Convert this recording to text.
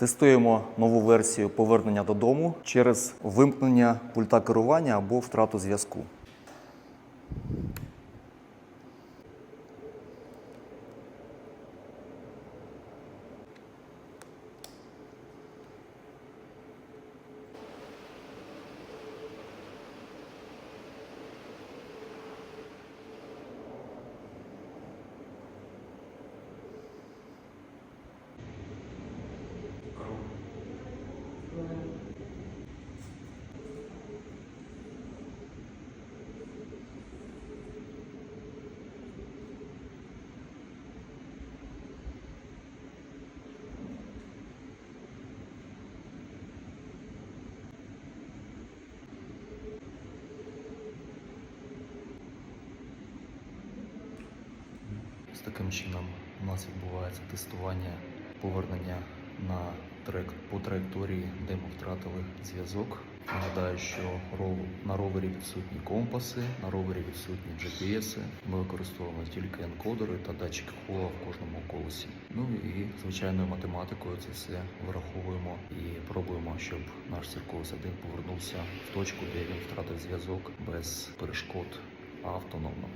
Тестуємо нову версію повернення додому через вимкнення пульта керування або втрату зв'язку. Таким чином у нас відбувається тестування повернення на трек по траєкторії, де ми втратили зв'язок. Нагадаю, що ров- на ровері відсутні компаси, на ровері відсутні GPS. Ми використовуємо тільки енкодери та датчики кола в кожному колесі. Ну і звичайною математикою це все вираховуємо і пробуємо, щоб наш циркулос 1 повернувся в точку, де він втратив зв'язок без перешкод, автономно.